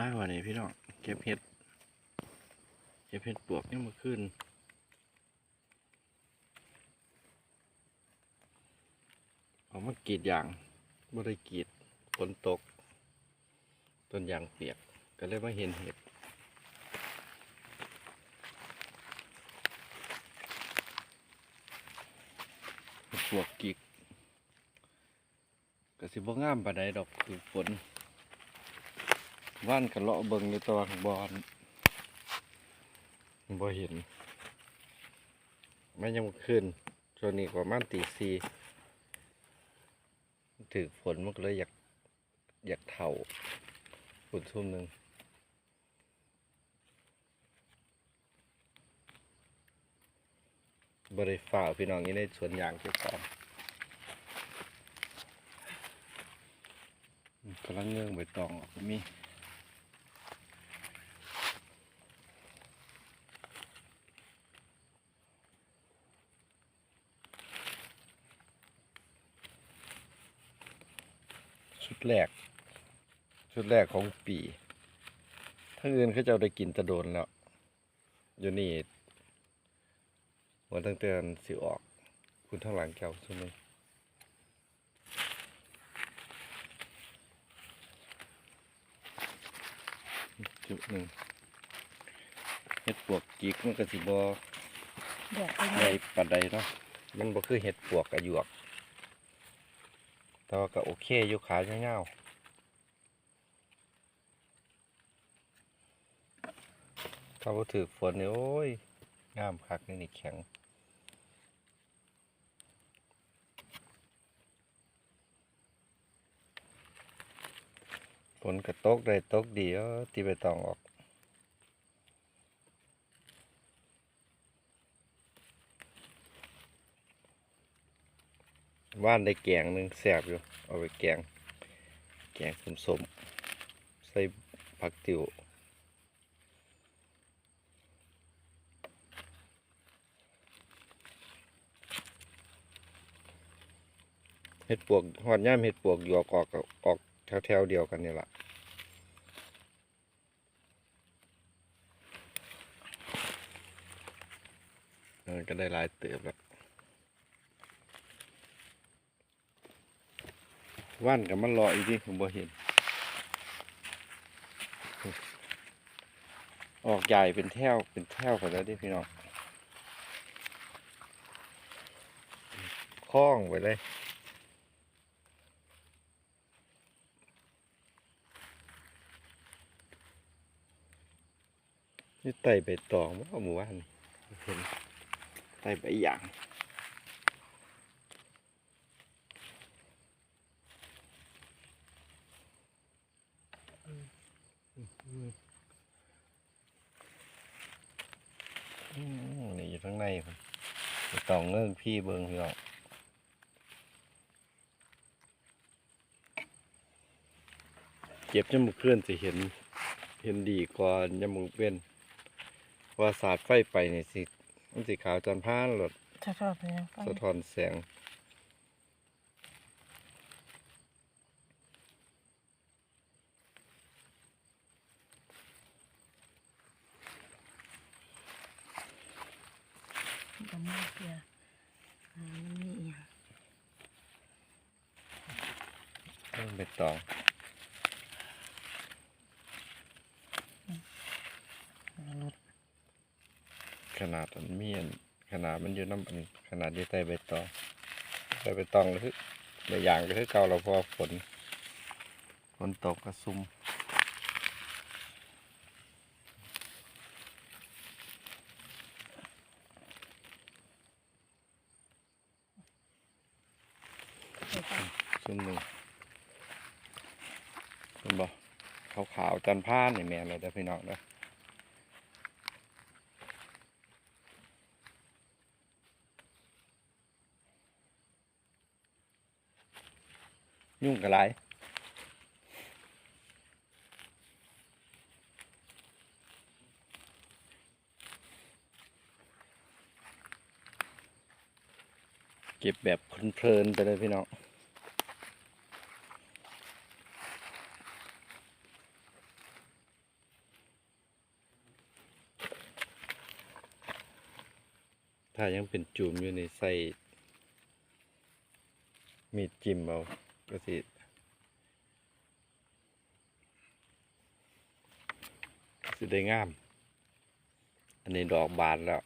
มากกวันนี้พี่น้องเก็บเห็ดเก็บเห็ดปวกนี่มาขึ้นออกมากรีดยางบ่ได้กรีดฝนตก ต้นยางเปียกก็เลยมาเห็นเห็ดเห็ดปวกกิกก็สิบ่งามปานใดดอกคือฝน ว่านกระเลาะเบิงในตัวของบอลบ่เห็นไม่ยังขึ้นช่วงนี้ประมาณตีสี่ถือฝนมันก็เลยอยากอยากเถ่าฝนทุ่มหนึ่งบริฝ่าพี่น้องนี้ในสวนยางเก็บของกำลังเงื่องใบตองออกมี ชุดแรก ชุดแรกของปีทั้งอื่นเขาเจ้าได้กินแตะโดนแล้ว อยู่นี่วันตั้งแต่วันสิออก คุณทั้งหลังแก้วใช่ไหมจุดหนึ่งเห็ดปวกกิกมันก็สิบอดอกไปเลในยปัดใดเนาะมันบ่คือเห็ดปวกกระหยวก แต่ว่าก็โอเคอยู่ขาเงาๆถ้าบ่ถือฝนนี่โอ้ยงามคักนี่นี่แข็งฝนก็ตกได้ตกดีเออตีไปตองออก ว่านได้แกงหนึ่งแสบอยู่ เอาไปแกง แกงสมสมใส่ผักติ๋วเห็ดปวกหอดย่ามเห็ดปวกหยวกออกก็ออกแถวแถวเดียวกันนี่แหละเออก็ได้หลายเติบแล้ว ว่านกับมันรออีกทีผมบ่เห็น ออกใหญ่เป็นแถวเป็นแถวไปแล้วดิพี่น้องคล้องไปเลยนี่ไต่ใบตองว่าหมู่บ้านเห็นไต่ใบหยาง นี่อยู่ข้างในผมไปต้องเงื่อนพี่เบิงพี่น้องเก็บยามมุกเคลื่อนจะเห็น เห็นดีกว่ายามมุกเว้นว่าสาดไฟไปนี่สิมันสีขาวจนพ้านหลดถ้าชอบเลยไปสะท้อนแสง ก็ไม่เสียอ่ามันมีอีก เริ่มไปตองรถขนาดมันมีอันขนาดมันอยู่น้ำอันขนาดที่ใต้ใบตองใต้ใบตองก็คือใบยางก็คือเก่าเราพอฝนฝนตกก็ซุ่มไปไปซุ่มหนึ่ง เป็นบ่ขาวขาวจันพานนี่แม่เลยเด้อพี่น้องเด้อยุ่งกับไรเก็บแบบเพลินๆไปเลยพี่น้อง ถ้ายังเป็นจุ่มอยู่ในใส่มีดจิ้มเอาก็สิสิได้งาม อันนี้ดอกบานแล้ว